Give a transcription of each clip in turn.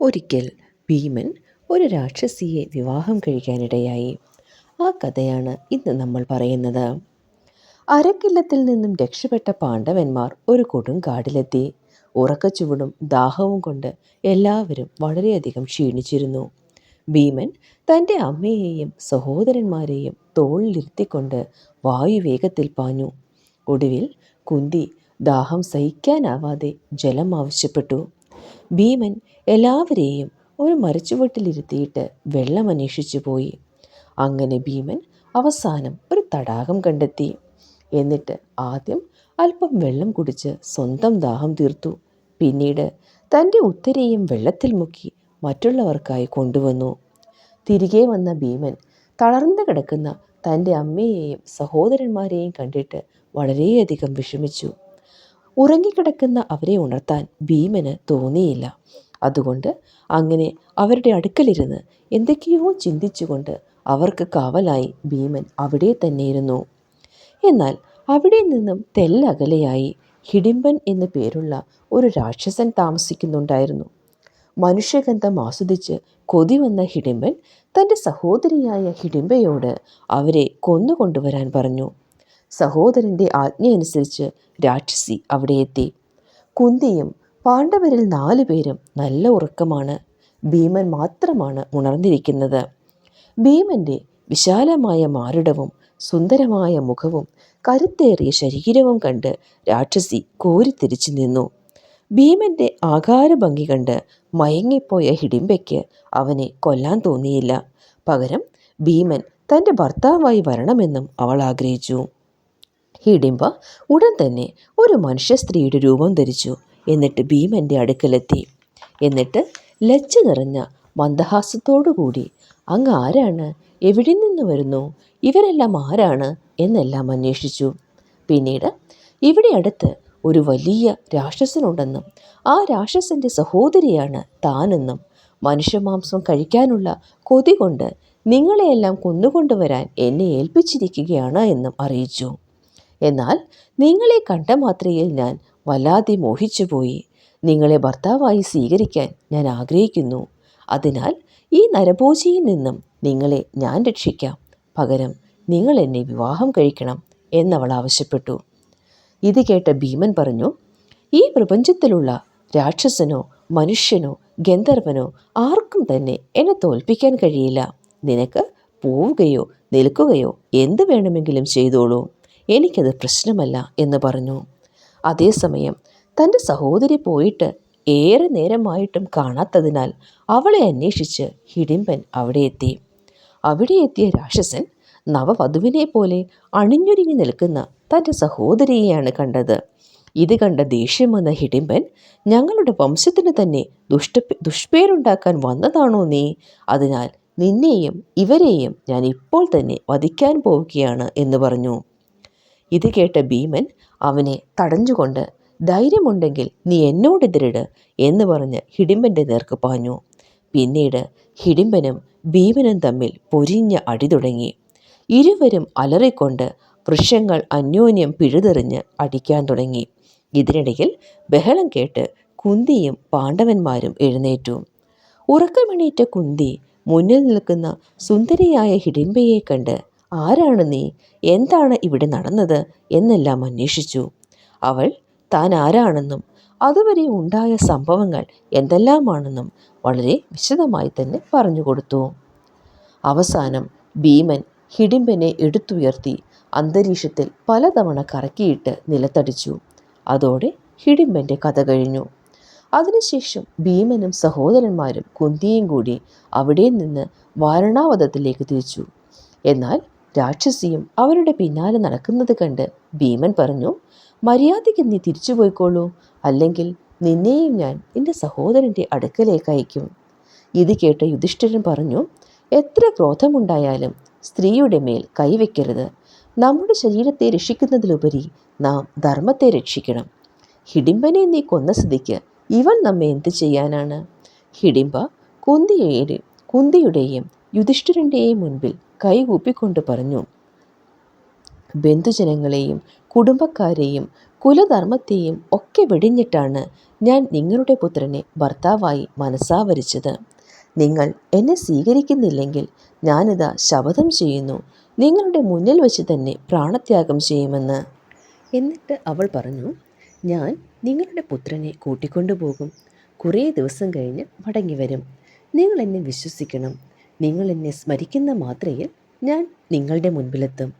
ഒരിക്കൽ ഭീമൻ ഒരു രാക്ഷസിയെ വിവാഹം കഴിക്കാനിടയായി. ആ കഥയാണ് ഇന്ന് നമ്മൾ പറയുന്നത്. അരക്കില്ലത്തിൽ നിന്നും രക്ഷപ്പെട്ട പാണ്ഡവന്മാർ ഒരു കൊടുങ്കാടിലെത്തി. ഉറക്കച്ചുവടും ദാഹവും കൊണ്ട് എല്ലാവരും വളരെയധികം ക്ഷീണിച്ചിരുന്നു. ഭീമൻ തന്റെ അമ്മയെയും സഹോദരന്മാരെയും തോളിലിരുത്തിക്കൊണ്ട് വായുവേഗത്തിൽ പാഞ്ഞു. ഒടുവിൽ കുന്തി ദാഹം സഹിക്കാനാവാതെ ജലം ആവശ്യപ്പെട്ടു. ഭീമൻ എല്ലാവരെയും ഒരു മരച്ചുവട്ടിലിരുത്തിയിട്ട് വെള്ളം അന്വേഷിച്ചു പോയി. അങ്ങനെ ഭീമൻ അവസാനം ഒരു തടാകം കണ്ടെത്തി. എന്നിട്ട് ആദ്യം അല്പം വെള്ളം കുടിച്ച് സ്വന്തം ദാഹം തീർത്തു. പിന്നീട് തന്റെ ഉത്തരയും വെള്ളത്തിൽ മുക്കി മറ്റുള്ളവർക്കായി കൊണ്ടുവന്നു. തിരികെ വന്ന ഭീമൻ തളർന്നു കിടക്കുന്ന തന്റെ അമ്മയെയും സഹോദരന്മാരെയും കണ്ടിട്ട് വളരെയധികം വിഷമിച്ചു. ഉറങ്ങിക്കിടക്കുന്ന അവരെ ഉണർത്താൻ ഭീമന് തോന്നിയില്ല. അതുകൊണ്ട് അങ്ങനെ അവരുടെ അടുക്കലിരുന്ന് എന്തൊക്കെയോ ചിന്തിച്ചുകൊണ്ട് അവർക്ക് കാവലായി ഭീമൻ അവിടെ തന്നെയിരുന്നു. എന്നാൽ അവിടെ നിന്നും തെല്ലകലെയായി ഹിഡിമ്പൻ എന്നു പേരുള്ള ഒരു രാക്ഷസൻ താമസിക്കുന്നുണ്ടായിരുന്നു. മനുഷ്യഗന്ധം ആസ്വദിച്ച് കൊതി വന്ന ഹിഡിമ്പൻ തന്റെ സഹോദരിയായ ഹിഡിമ്പയോട് അവരെ കൊന്നുകൊണ്ടുവരാൻ പറഞ്ഞു. സഹോദരന്റെ ആജ്ഞയനുസരിച്ച് രാക്ഷസി അവിടെ എത്തി. കുന്തിയും പാണ്ഡവരിൽ നാലു പേരും നല്ല ഉറക്കമാണ്. ഭീമൻ മാത്രമാണ് ഉണർന്നിരിക്കുന്നത്. ഭീമന്റെ വിശാലമായ മാരുടവും സുന്ദരമായ മുഖവും കരുത്തേറിയ ശരീരവും കണ്ട് രാക്ഷസി കോരിത്തിരിച്ചു നിന്നു. ഭീമന്റെ ആകാരഭംഗി കണ്ട് മയങ്ങിപ്പോയ ഹിഡിമ്പയ്ക്ക് അവനെ കൊല്ലാൻ തോന്നിയില്ല. പകരം ഭീമൻ തന്റെ ഭർത്താവായി വരണമെന്നും അവൾ ആഗ്രഹിച്ചു. ഹിഡിമ്പ ഉടൻ തന്നെ ഒരു മനുഷ്യ സ്ത്രീയുടെ രൂപം ധരിച്ചു. എന്നിട്ട് ഭീമന്റെ അടുക്കലെത്തി. എന്നിട്ട് ലജ്ജ നിറഞ്ഞ മന്ദഹാസത്തോടുകൂടി അങ്ങ് ആരാണ്? എവിടെ നിന്ന് വരുന്നു? ഇവരെല്ലാം ആരാണ്? എന്നെല്ലാം അന്വേഷിച്ചു. പിന്നീട് ഇവിടെ അടുത്ത് ഒരു വലിയ രാക്ഷസനുണ്ടെന്നും ആ രാക്ഷസന്റെ സഹോദരിയാണ് താനെന്നും മനുഷ്യമാംസം കഴിക്കാനുള്ള കൊതി കൊണ്ട് നിങ്ങളെയെല്ലാം കൊന്നുകൊണ്ടുവരാൻ എന്നെ ഏൽപ്പിച്ചിരിക്കുകയാണ് എന്നും അറിയിച്ചു. എന്നാൽ നിങ്ങളെ കണ്ട മാത്രയിൽ ഞാൻ വല്ലാതെ മോഹിച്ചുപോയി. നിങ്ങളെ ഭർത്താവായി സ്വീകരിക്കാൻ ഞാൻ ആഗ്രഹിക്കുന്നു. അതിനാൽ ഈ നരഭോജിയിൽ നിന്നും നിങ്ങളെ ഞാൻ രക്ഷിക്കാം. പകരം നിങ്ങൾ എന്നെ വിവാഹം കഴിക്കണം എന്നവൾ ആവശ്യപ്പെട്ടു. ഇത് കേട്ട ഭീമൻ പറഞ്ഞു ഈ പ്രപഞ്ചത്തിലുള്ള രാക്ഷസനോ മനുഷ്യനോ ഗന്ധർവനോ ആർക്കും തന്നെ എന്നെ തോൽപ്പിക്കാൻ കഴിയില്ല. നിനക്ക് പോവുകയോ നിൽക്കുകയോ എന്ത് വേണമെങ്കിലും ചെയ്തോളൂ. എനിക്കത് പ്രശ്നമല്ല എന്ന് പറഞ്ഞു. അതേസമയം തന്റെ സഹോദരി പോയിട്ട് ഏറെ നേരമായിട്ടും കാണാത്തതിനാൽ അവളെ അന്വേഷിച്ച് ഹിഡിമ്പൻ അവിടെ എത്തി. അവിടെ എത്തിയ രാക്ഷസൻ നവവധുവിനെ പോലെ അണിഞ്ഞൊരുങ്ങി നിൽക്കുന്ന തന്റെ സഹോദരിയെയാണ് കണ്ടത്. ഇത് കണ്ട ദേഷ്യം വന്ന ഹിഡിമ്പൻ ഞങ്ങളുടെ വംശത്തിന് തന്നെ ദുഷ്ട ദുഷ്പേരുണ്ടാക്കാൻ വന്നതാണോ നീ? അതിനാൽ നിന്നെയും ഇവരെയും ഞാൻ ഇപ്പോൾ തന്നെ വധിക്കാൻ പോവുകയാണ് എന്ന് പറഞ്ഞു. ഇത് കേട്ട ഭീമൻ അവനെ തടഞ്ഞുകൊണ്ട് ധൈര്യമുണ്ടെങ്കിൽ നീ എന്നോട് എന്നോടെതിരിട് എന്ന് പറഞ്ഞ് ഹിഡിമ്പന്റെ നേർക്ക് പാഞ്ഞു. പിന്നീട് ഹിഡിമ്പനും ഭീമനും തമ്മിൽ പൊരിഞ്ഞ അടി തുടങ്ങി. ഇരുവരും അലറിക്കൊണ്ട് വൃക്ഷങ്ങൾ അന്യോന്യം പിഴുതെറിഞ്ഞ് അടിക്കാൻ തുടങ്ങി. ഇതിനിടയിൽ ബഹളം കേട്ട് കുന്തിയും പാണ്ഡവന്മാരും എഴുന്നേറ്റു. ഉറക്കമെണീറ്റ കുന്തി മുന്നിൽ നിൽക്കുന്ന സുന്ദരിയായ ഹിഡിമ്പയെ കണ്ട് ആരാണ് നീ? എന്താണ് ഇവിടെ നടന്നത്? എന്നെല്ലാം അന്വേഷിച്ചു. അവൾ താൻ ആരാണെന്നും അതുവരെ ഉണ്ടായ സംഭവങ്ങൾ എന്തെല്ലാമാണെന്നും വളരെ വിശദമായി തന്നെ പറഞ്ഞുകൊടുത്തു അവസാനം ഭീമൻ ഹിഡിമ്പനെ എടുത്തുയർത്തി അന്തരീക്ഷത്തിൽ പലതവണ കറക്കിയിട്ട് നിലത്തടിച്ചു. അതോടെ ഹിഡിമ്പന്റെ കഥ കഴിഞ്ഞു. അതിനുശേഷം ഭീമനും സഹോദരന്മാരും കുന്തിയും കൂടി അവിടെ നിന്ന് വാരണാവതത്തിലേക്ക് തിരിച്ചു. എന്നാൽ രാക്ഷസിയും അവരുടെ പിന്നാലെ നടക്കുന്നത് കണ്ട് ഭീമൻ പറഞ്ഞു മര്യാദയ്ക്ക് നീ തിരിച്ചു പോയിക്കോളൂ. അല്ലെങ്കിൽ നിന്നെയും ഞാൻ നിന്റെ സഹോദരന്റെ അടുക്കലേക്ക് അയക്കും ഇത് കേട്ട യുധിഷ്ഠിരൻ പറഞ്ഞു എത്ര ക്രോധമുണ്ടായാലും സ്ത്രീയുടെ മേൽ കൈവയ്ക്കരുത് നമ്മുടെ ശരീരത്തെ രക്ഷിക്കുന്നതിലുപരി നാം ധർമ്മത്തെ രക്ഷിക്കണം. ഹിഡിംബനെ നീ കൊന്ന സ്ഥിതിക്ക് ഇവൻ നമ്മെ എന്ത് ചെയ്യാനാണ്? ഹിഡിംബ കുന്തിയുടെ കുന്തിയുടെയും യുധിഷ്ഠിരന്റെയും മുൻപിൽ കൈകൂപ്പിക്കൊണ്ട് പറഞ്ഞു ബന്ധുജനങ്ങളെയും കുടുംബക്കാരെയും കുലധർമ്മത്തെയും ഒക്കെ വെടിഞ്ഞിട്ടാണ് ഞാൻ നിങ്ങളുടെ പുത്രനെ ഭർത്താവായി മനസ്സാവരിച്ചത്. നിങ്ങൾ എന്നെ സ്വീകരിക്കുന്നില്ലെങ്കിൽ ഞാനിതാ ശപഥം ചെയ്യുന്നു. നിങ്ങളുടെ മുന്നിൽ വെച്ച് തന്നെ പ്രാണത്യാഗം ചെയ്യുമെന്ന്. എന്നിട്ട് അവൾ പറഞ്ഞു ഞാൻ നിങ്ങളുടെ പുത്രനെ കൂട്ടിക്കൊണ്ടുപോകും. കുറേ ദിവസം കഴിഞ്ഞ് മടങ്ങി വരും നിങ്ങൾ എന്നെ വിശ്വസിക്കണം. നിങ്ങൾ എന്നെ സ്മരിക്കുന്ന മാത്രയിൽ ഞാൻ നിങ്ങളുടെ മുൻപിലെത്തും.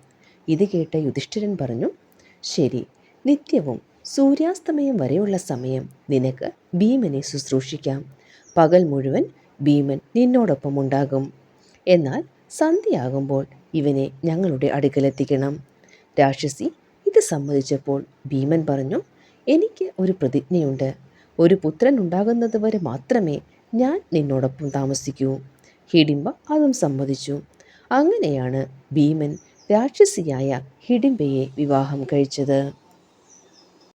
ഇത് കേട്ട യുധിഷ്ഠിരൻ പറഞ്ഞു ശരി നിത്യവും സൂര്യാസ്തമയം വരെയുള്ള സമയം നിനക്ക് ഭീമനെ ശുശ്രൂഷിക്കാം. പകൽ മുഴുവൻ ഭീമൻ നിന്നോടൊപ്പം ഉണ്ടാകും. എന്നാൽ സന്ധ്യയാകുമ്പോൾ ഇവനെ ഞങ്ങളുടെ അടുക്കലെത്തിക്കണം. രാക്ഷസി ഇത് സമ്മതിച്ചപ്പോൾ ഭീമൻ പറഞ്ഞു എനിക്ക് ഒരു പ്രതിജ്ഞയുണ്ട്. ഒരു പുത്രൻ ഉണ്ടാകുന്നതുവരെ മാത്രമേ ഞാൻ നിന്നോടൊപ്പം താമസിക്കൂ. ഹിഡിംബ അതും സമ്മതിച്ചു. അങ്ങനെയാണ് ഭീമൻ രാക്ഷസിയായ ഹിഡിംബയെ വിവാഹം കഴിച്ചത്.